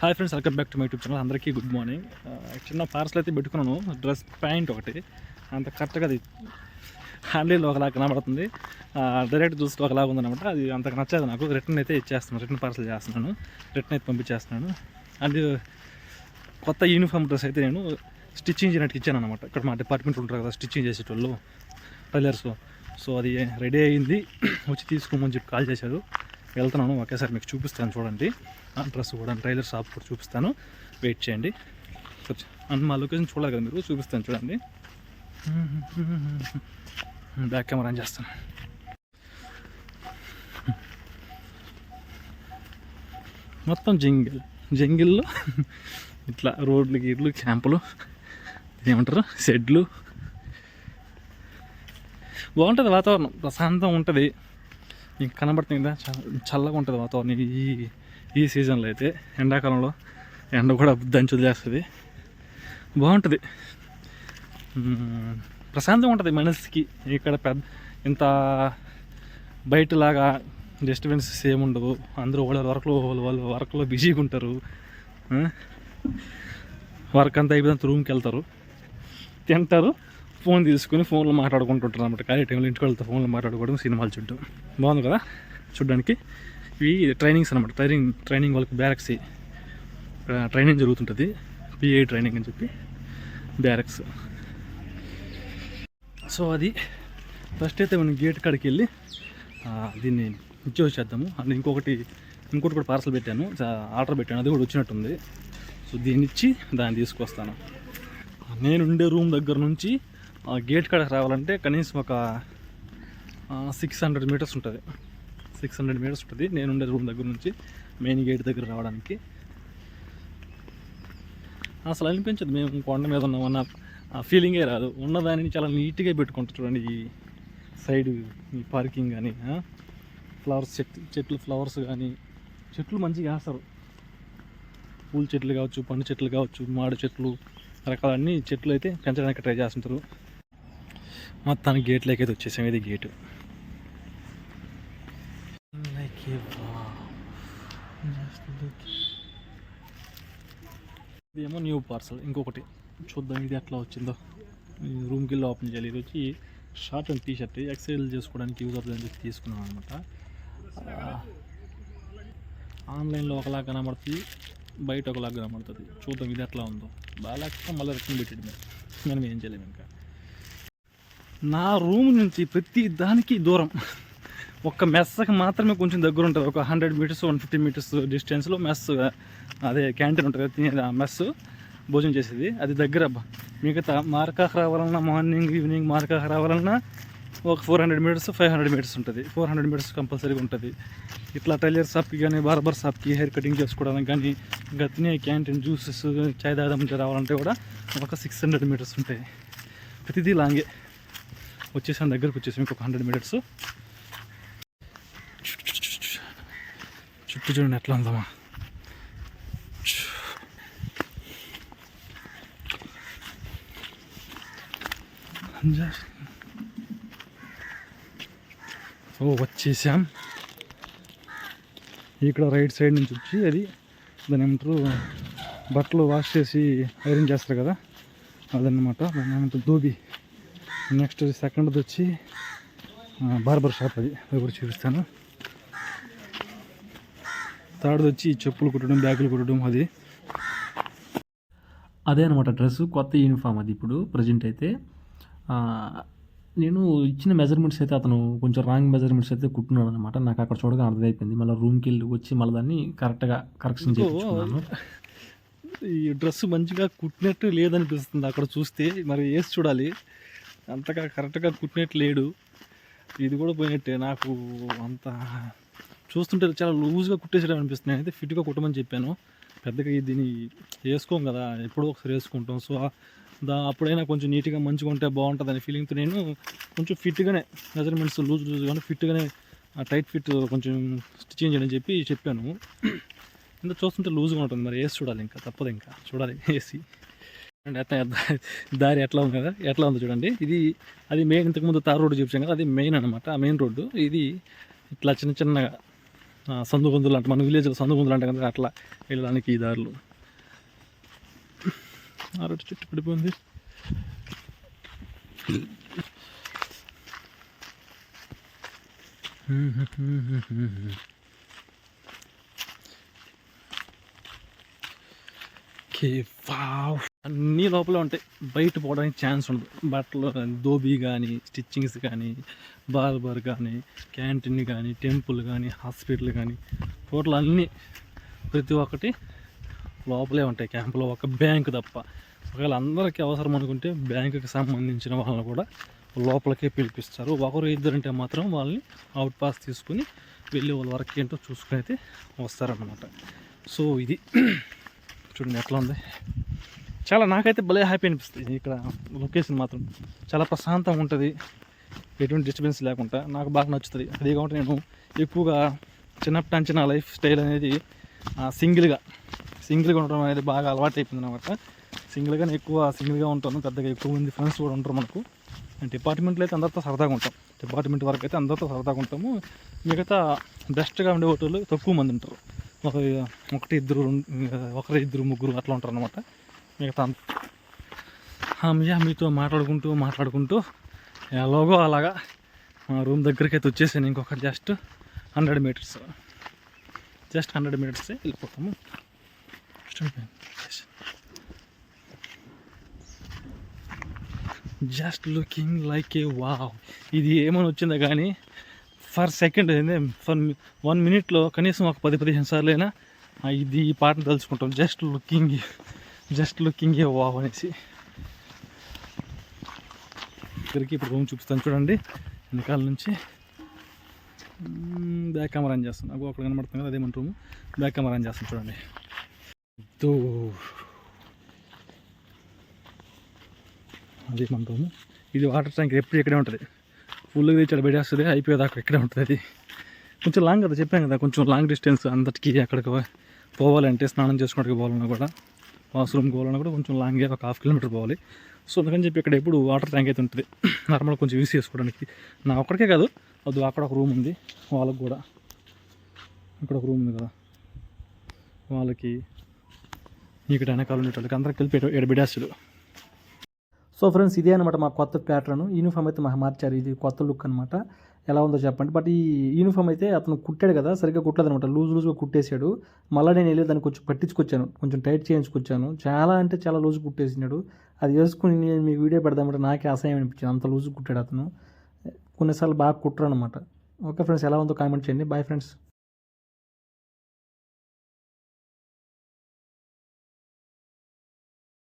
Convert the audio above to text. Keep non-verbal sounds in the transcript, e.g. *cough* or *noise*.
Hi friends welcome back to my YouTube channel అందరికీ good morning చిన్న parcel అయితే పెట్టుకున్నాను. డ్రెస్ ప్యాంట్ ఒకటి. అంత కరెక్ట్గా అది హ్యాండిల్ ఒకలా కనబడుతుంది. Uh, డైరెక్ట్ చూసుకో ఒకలాగా ఉందన్నమాట. అది అంతకు నచ్చదు నాకు. రిటర్న్ అయితే ఇచ్చేస్తున్నాను. రిటర్న్ పార్సల్ చేస్తున్నాను. రిటర్న్ అయితే పంపించేస్తున్నాను. అండ్ uh, కొత్త యూనిఫామ్ డ్రెస్ అయితే నేను స్టిచ్చింగ్ చేయడానికి ఇచ్చాను అనమాట ఇక్కడ మా డిపార్ట్మెంట్ ఉంటారు కదా స్టిచ్చింగ్ చేసేటోళ్ళు టైలర్స్. సో అది రెడీ అయింది. *coughs* వచ్చి తీసుకోమని చెప్పి కాల్ చేశారు. వెళ్తున్నాను. ఒకేసారి మీకు చూపిస్తాను చూడండి. ఆ డ్రెస్ కూడా ట్రైలర్ షాప్ కూడా చూపిస్తాను. వెయిట్ చేయండి. అండ్ మా లొకేషన్ చూడాలి కదా మీరు? చూపిస్తాను చూడండి. బ్యాక్ కెమెరా ఆన్ చేస్తాను. మొత్తం జంగిల్ జంగిల్లో ఇట్లా రోడ్లు గీడ్లు క్యాంపులు ఏమంటారు షెడ్లు బాగుంటుంది వాతావరణం. ప్రశాంతం ఉంటుంది. ఇంక కనబడుతుంది కదా చల్లగా ఉంటుంది వాతావరణం ఈ ఈ సీజన్లో అయితే. ఎండాకాలంలో ఎండ కూడా దంచి వదిలేస్తుంది బాగుంటుంది. ప్రశాంతంగా ఉంటుంది మనసుకి. ఇక్కడ పెద్ద ఇంత బయటలాగా డిస్టర్బెన్సెస్ ఏముండవు అందరూ వాళ్ళ వర్క్లో వాళ్ళు వాళ్ళు వర్క్లో బిజీగా ఉంటారు. వర్క్ అంతా అయిపోయిన రూమ్కి వెళ్తారు. తింటారు. ఫోన్ తీసుకుని ఫోన్లో మాట్లాడుకుంటుంటారు అనమాట ఖాళీ టైంలో ఇంటికి వెళ్తే ఫోన్లో మాట్లాడుకోవడం సినిమాలు చూడడం. బాగుంది కదా? చూడడానికి. ఇవి ట్రైనింగ్స్ అనమాట ట్రైనింగ్ ట్రైనింగ్ వాళ్ళకి బ్యారక్స్. ట్రైనింగ్ జరుగుతుంటుంది. పిఏ ట్రైనింగ్ అని చెప్పి బ్యారక్స్. సో అది ఫస్ట్ అయితే మనం గేట్ కాడికి వెళ్ళి దీన్ని ఇచ్చేసి చేద్దాము. అండ్ ఇంకొకటి ఇంకోటి కూడా పార్సల్ పెట్టాను. ఆర్డర్ పెట్టాను. అది కూడా వచ్చినట్టుంది. సో దీన్ని ఇచ్చి దాన్ని తీసుకొస్తాను. నేను ఉండే రూమ్ దగ్గర నుంచి గేట్ కాడకి రావాలంటే కనీసం ఒక సిక్స్ హండ్రెడ్ మీటర్స్ ఉంటుంది. సిక్స్ హండ్రెడ్ మీటర్స్ ఉంటుంది. నేను ఉండే రూమ్ దగ్గర నుంచి మెయిన్ గేట్ దగ్గర రావడానికి. అసలు అనిపించదు మేము కొండ మీద ఉన్నామన్న ఫీలింగే రాదు. ఉన్నదానిని చాలా నీట్గా పెట్టుకుంటారు చూడండి ఈ సైడ్ ఈ పార్కింగ్ కానీ ఫ్లవర్స్ చెట్లు చెట్లు ఫ్లవర్స్ కానీ చెట్లు మంచిగా వేస్తారు. పూల చెట్లు కావచ్చు పండు చెట్లు కావచ్చు మాడి చెట్లు రకాల అన్ని చెట్లు అయితే పెంచడానికి ట్రై చేస్తుంటారు. మొత్తానికి గేట్లోకి అయితే వచ్చేసాం. ఇది గేటు ఇదేమో న్యూ పార్సల్ ఇంకొకటి. చూద్దాం ఇది ఎట్లా వచ్చిందో. రూమ్కి వెళ్ళి ఓపెన్ చేయాలి ఇది వచ్చి short and T shirt exercise చేసుకోవడానికి యూజ్ అవుతుందని చెప్పి తీసుకున్నాం అనమాట ఆన్లైన్లో ఒకలా కనబడుతుంది. బయట ఒకలా కనబడుతుంది. చూద్దాం ఇది ఎట్లా ఉందో. బాగా మళ్ళీ రిటర్న్ పెట్టడం మనం ఏం చేయలేము ఇంకా. నా రూమ్ నుంచి ప్రతి దానికి దూరం. ఒక్క మెస్సకి మాత్రమే కొంచెం దగ్గర ఉంటుంది ఒక hundred meters one fifty meters డిస్టెన్స్లో మెస్ అదే క్యాంటీన్ ఉంటుంది తినేది ఆ మెస్ భోజనం చేసేది. అది దగ్గర మిగతా మార్కాకు రావాలన్నా మార్నింగ్ ఈవినింగ్ మార్కాకు రావాలన్నా ఒక four hundred meters five hundred meters ఉంటుంది. ఫోర్ హండ్రెడ్ మీటర్స్ కంపల్సరీగా ఉంటుంది. ఇట్లా టైలర్ షాప్కి కానీ బార్బర్ షాప్కి హెయిర్ కటింగ్ చేసుకోవడానికి కానీ ఇంకా తినే క్యాంటీన్ జ్యూసెస్ చాయ్ దాదాపు రావాలంటే కూడా ఒక సిక్స్ హండ్రెడ్ మీటర్స్ ఉంటాయి. ప్రతిదీ లాంగే. వచ్చేసాను దగ్గరకు వచ్చేసాం. ఇంకొక హండ్రెడ్ మీటర్స్ చుట్టూ చూడండి ఎట్లా ఉందమ్మా ఓ వచ్చేసాం. ఇక్కడ రైట్ సైడ్ నుంచి వచ్చి అది దాని ఏమంటారు బట్టలు వాష్ చేసి ఐరన్ చేస్తారు కదా. అదన్నమాట. దాని ఏమంటారు దూబి నెక్స్ట్ సెకండ్ది వచ్చి బార్బర్ షాప్ అది. అది కూడా చూపిస్తాను. థర్డ్ది వచ్చి చెప్పులు కుట్టడం బ్యాగులు కుట్టడం అది. అదే అనమాట డ్రెస్ కొత్త యూనిఫామ్ అది ఇప్పుడు ప్రజెంట్ అయితే. నేను ఇచ్చిన మెజర్మెంట్స్ అయితే అతను కొంచెం రాంగ్ మెజర్మెంట్స్ అయితే కుట్టున్నాడు అనమాట నాకు అక్కడ చూడగా అర్థమైపోయింది. మళ్ళీ రూమ్కి వెళ్ళి వచ్చి మళ్ళీ దాన్ని కరెక్ట్గా కరెక్షన్ చేయించుకున్నాను. ఈ డ్రెస్ మంచిగా కుట్టినట్టు లేదనిపిస్తుంది అక్కడ చూస్తే. మరి వేసి చూడాలి. అంతగా కరెక్ట్గా కుట్టినట్టు లేడు ఇది కూడా పోయినట్టే. నాకు అంత చూస్తుంటే చాలా లూజ్గా కుట్టేసడం అనిపిస్తుంది. అయితే ఫిట్గా కుట్టమని చెప్పాను. పెద్దగా దీన్ని వేసుకోం కదా. ఎప్పుడో ఒకసారి వేసుకుంటాం. సో దా అప్పుడైనా కొంచెం నీట్గా మంచిగా ఉంటే బాగుంటుంది అనే ఫీలింగ్తో నేను కొంచెం ఫిట్గానే మెజర్మెంట్స్ లూజ్ లూజ్గానే ఫిట్గానే టైట్ ఫిట్ కొంచెం స్టిచ్చింగ్ చేయని చెప్పి చెప్పాను. ఇంత చూస్తుంటే లూజ్గా ఉంటుంది. మరి వేసి చూడాలి ఇంకా. తప్పదు ఇంకా. చూడాలి. *laughs* వేసి. అండ్ ఎట్లా దారి ఎట్లా ఉంది కదా ఎట్లా ఉందో చూడండి. ఇది అది మెయిన్ ఇంతకుముందు తార్ రోడ్డు చూపించాం కదా అది మెయిన్ అనమాట ఆ మెయిన్ రోడ్డు. ఇది ఇట్లా చిన్న చిన్నగా ఆ, సందు గొంతులు అంటే మన విలేజ్లో సందు గొంతులు అంటే కదా అట్లా వెళ్ళడానికి ఈ దారులు. ఆ రోడ్డు చెట్టు పడిపోయింది. Okay wow. అన్నీ లోపల ఉంటాయి. బయట పోవడానికి ఛాన్స్ ఉండదు. బట్టలు దోబీ కానీ స్టిచ్చింగ్స్ కానీ బార్బర్ కానీ క్యాంటీన్ కానీ టెంపుల్ కానీ హాస్పిటల్ కానీ టోటల్ అన్నీ ప్రతి ఒక్కటి లోపలే ఉంటాయి. క్యాంపులో ఒక బ్యాంక్ తప్ప. ఒకవేళ అందరికీ అవసరం అనుకుంటే బ్యాంకుకి సంబంధించిన వాళ్ళని కూడా లోపలికే పిలిపిస్తారు. ఒకరు ఇద్దరు అంటే మాత్రం వాళ్ళని అవుట్ పాస్ తీసుకుని వెళ్ళి వాళ్ళ వర్క్ ఏంటో చూసుకుని అయితే వస్తారన్నమాట. సో ఇది. *clears throat* చూడండి ఎట్లా ఉంది. చాలా నాకైతే భలే హ్యాపీ అనిపిస్తుంది ఇక్కడ లొకేషన్ మాత్రం. చాలా ప్రశాంతంగా ఉంటుంది. ఎటువంటి డిస్టర్బెన్స్ లేకుండా నాకు బాగా నచ్చుతుంది. అదే కాబట్టి నేను ఎక్కువగా చిన్నప్పటి నుంచి నా లైఫ్ స్టైల్ అనేది సింగిల్గా సింగిల్గా ఉండడం అనేది బాగా అలవాటు అయిపోయింది అనమాట సింగిల్గానే ఎక్కువ సింగిల్గా ఉంటాను. పెద్దగా ఎక్కువ మంది ఫ్రెండ్స్ కూడా ఉంటారు మనకు. డిపార్ట్మెంట్లో అయితే అందరితో సరదాగా ఉంటాం. డిపార్ట్మెంట్ వరకు అయితే అందరితో సరదాగా ఉంటాము. మిగతా బెస్ట్గా ఉండే వాళ్ళు తక్కువ మంది ఉంటారు. ఒక ఒకటి ఇద్దరు ఒకరు ఇద్దరు ముగ్గురు అట్లా ఉంటారు అనమాట మిగతా అంత అమ్మయ్య మీతో మాట్లాడుకుంటూ మాట్లాడుకుంటూ ఎలాగో అలాగా మా రూమ్ దగ్గరికి అయితే వచ్చేసాను. ఇంకొక just hundred meters just hundred meters వెళ్ళిపోతాము. Just looking like a wow ఇది ఏమని వచ్చిందో కానీ ఫర్ సెకండ్ ఫర్ వన్ మినిట్లో కనీసం ఒక పది పదిహేను సార్లు అయినా ఇది ఈ పాటను తలుచుకుంటాం. Just looking just looking a wow అనేసి. ఇక్కడికి ఇప్పుడు రూమ్ చూపిస్తాను చూడండి. వెనకాల నుంచి. బ్యాక్ కెమెరా ఆన్ చేస్తాను నాకు అక్కడ కనబడుతుంది కదా అదే మన రూమ్? బ్యాక్ కెమెరా ఆన్ చేస్తాను చూడండి. దో అది మన ఇది వాటర్ ట్యాంక్ ఎప్పుడు ఇక్కడే ఉంటుంది. ఫుల్గా తెచ్చాడు పెట్టేస్తుంది అయిపోయేదాకా ఇక్కడే ఉంటుంది అది. కొంచెం లాంగ్ కదా చెప్పాను కదా కొంచెం లాంగ్ డిస్టెన్స్ అందరికీ అక్కడికి పోవాలంటే స్నానం చేసుకోవడానికి పోవాలన్నా కూడా. వాష్రూమ్కి పోవాలన్నా కూడా కొంచెం లాంగే ఒక హాఫ్ కిలోమీటర్ పోవాలి. సో అందుకని చెప్పి ఇక్కడ ఎప్పుడు వాటర్ ట్యాంక్ అయితే ఉంటుంది. నార్మల్ కొంచెం యూస్ చేసుకోవడానికి. నా ఒక్కడికే కాదు అది అక్కడ ఒక రూమ్ ఉంది. వాళ్ళకి కూడా. ఇక్కడ ఒక రూమ్ ఉంది కదా. వాళ్ళకి ఇక్కడ వెనకాల ఉండేటోళ్ళకి అందరికి కలిపి ఎడబిడాసులు సో ఫ్రెండ్స్ ఇదే అనమాట మా కొత్త ప్యాటర్న్ యూనిఫామ్ అయితే మా మార్చారు. ఇది కొత్త లుక్ అనమాట ఎలా ఉందో చెప్పండి. బట్ ఈ యూనిఫామ్ అయితే అతను కుట్టాడు కదా సరిగ్గా కుట్టలేదు అనమాట లూజ్ లూజ్గా కుట్టేశాడు. మళ్ళీ నేను వెళ్ళి దాన్ని కొంచెం పట్టించుకొచ్చాను. కొంచెం టైట్ చేయించుకొచ్చాను. చాలా అంటే చాలా లూజ్ కుట్టేసినాడు. అది వేసుకుని నేను మీకు వీడియో పెడదామంటే నాకే అసహ్యం అనిపించింది. అంత లూజ్ కుట్టాడు అతను. కొన్నిసార్లు బాగా కుట్టరు అనమాట ఓకే ఫ్రెండ్స్ ఎలా ఉందో కామెంట్ చేయండి. Bye friends.